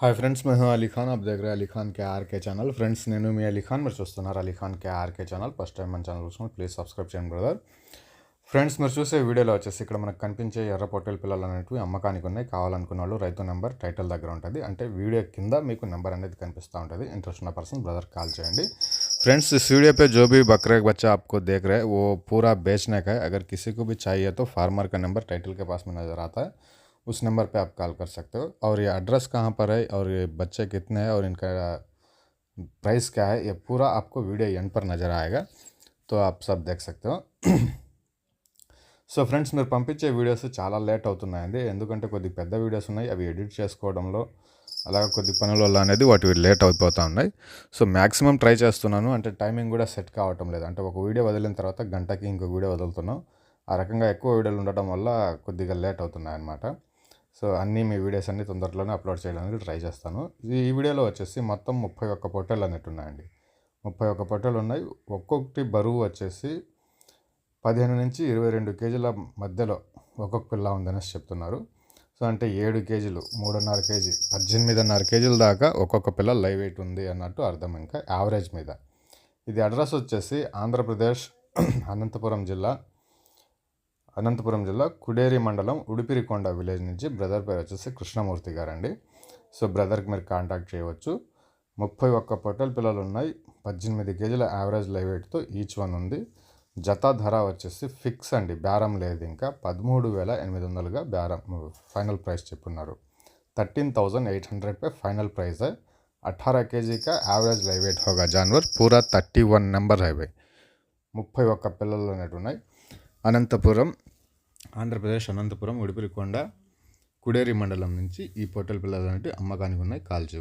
Hi friends మేము అలీ ఖాన్ आप देख रहे हैं अली खान के आर के ఛానల్ ఫ్రెండ్స్ నేను మీ అలీ ఖాన్ మీరు చూస్తున్నారు అలీ ఖాన్ కే ఆర్కే ఛానల్ ఫస్ట్ టైం మన ఛానల్ చూసుకుని ప్లీజ్ సబ్స్క్రైబ్ చేయండి బ్రదర్ ఫ్రెండ్స్ మీరు చూసే వీడియోలో వచ్చేసి ఇక్కడ మనకు కనిపించే ఎర్ర పొట్టెల పిల్లలు అనేటివి అమ్మకానికి ఉన్నాయి కావాలనుకున్న వాళ్ళు రైతు నెంబర్ టైటిల్ దగ్గర ఉంటుంది అంటే వీడియో కింద మీకు నెంబర్ అనేది కనిపిస్తూ ఉంటుంది ఇంట్రెస్ట్ ఉన్న పర్సన్ బ్రదర్ కాల్ చేయండి फ्रेंड्स इस वीडियो पे जो भी बकरे का बच्चा आपको देख रहे हैं वो पूरा बेचने का है अगर किसी को भी चाहिए तो फार्मर का नंबर टाइटल के पास में नज़र आता है उस नंबर पे आप कॉल कर सकते हो और ये एड्रेस कहाँ पर है और ये बच्चे कितने हैं और इनका प्राइस क्या है ये पूरा आपको वीडियो एंड पर नज़र आएगा तो आप सब देख सकते हो సో ఫ్రెండ్స్ మీరు పంపించే వీడియోస్ చాలా లేట్ అవుతున్నాయండి ఎందుకంటే కొద్ది పెద్ద వీడియోస్ ఉన్నాయి అవి ఎడిట్ చేసుకోవడంలో అలాగే కొద్ది పనుల వల్ల అనేది వాటి లేట్ అయిపోతూ ఉన్నాయి సో మ్యాక్సిమం ట్రై చేస్తున్నాను అంటే టైమింగ్ కూడా సెట్ కావటం లేదు అంటే ఒక వీడియో వదిలిన తర్వాత గంటకి ఇంకో వీడియో వదులుతున్నాం ఆ రకంగా ఎక్కువ వీడియోలు ఉండటం వల్ల కొద్దిగా లేట్ అవుతున్నాయి అన్నమాట సో అన్నీ మీ వీడియోస్ అన్ని తొందరలోనే అప్లోడ్ చేయడానికి ట్రై చేస్తాను. ఈ వీడియోలో వచ్చేసి మొత్తం ముప్పై ఒక్క పొట్టేలు అన్నట్టు ఉన్నాయండి. ముప్పై ఒక్క పొట్టేలు ఉన్నాయి. ఒక్కొక్కటి బరువు వచ్చేసి పదిహేను నుంచి ఇరవై రెండు కేజీల మధ్యలో ఒక్కొక్క పిల్ల ఉందనేసి చెప్తున్నారు. సో అంటే ఏడు కేజీలు మూడున్నర కేజీ పద్దెనిమిదిన్నర కేజీల దాకా ఒక్కొక్క పిల్ల లైవ్ వెయిట్ ఉంది అన్నట్టు అర్థం ఇంకా యావరేజ్ మీద. ఇది అడ్రస్ వచ్చేసి ఆంధ్రప్రదేశ్ అనంతపురం జిల్లా అనంతపురం జిల్లా కుడేరి మండలం ఉడిపిరికొండ విలేజ్ నుంచి బ్రదర్ పేరు వచ్చేసి కృష్ణమూర్తి గారండి సో బ్రదర్కి మీరు కాంటాక్ట్ చేయవచ్చు ముప్పై ఒక్క పొట్టెల పిల్లలు ఉన్నాయి పద్దెనిమిది కేజీల యావరేజ్ లైవ్ వెయిట్తో ఈచ్ వన్ ఉంది జత ధర వచ్చేసి ఫిక్స్ అండి బేరం లేదు ఇంకా పదమూడు వేల ఎనిమిది వందలుగా బేరం final price చెప్పున్నారు thirteen thousand eight hundred पे फाइनल प्राइस है अट्ठारह के जी का एवरेज लाइव वेट होगा जानवर पूरा థర్టీ వన్ నెంబర్ है भाई ముప్పై ఒక్క పిల్లలు అనేవి ఉన్నాయి అనంతపురం ఆంధ్రప్రదేశ్ అనంతపురం ఉడిపిరికొండ కుడేరి మండలం నుంచి ఈ పొట్టెల పిల్లలు అనేవి అమ్మకానికి ఉన్నాయి కాల్చు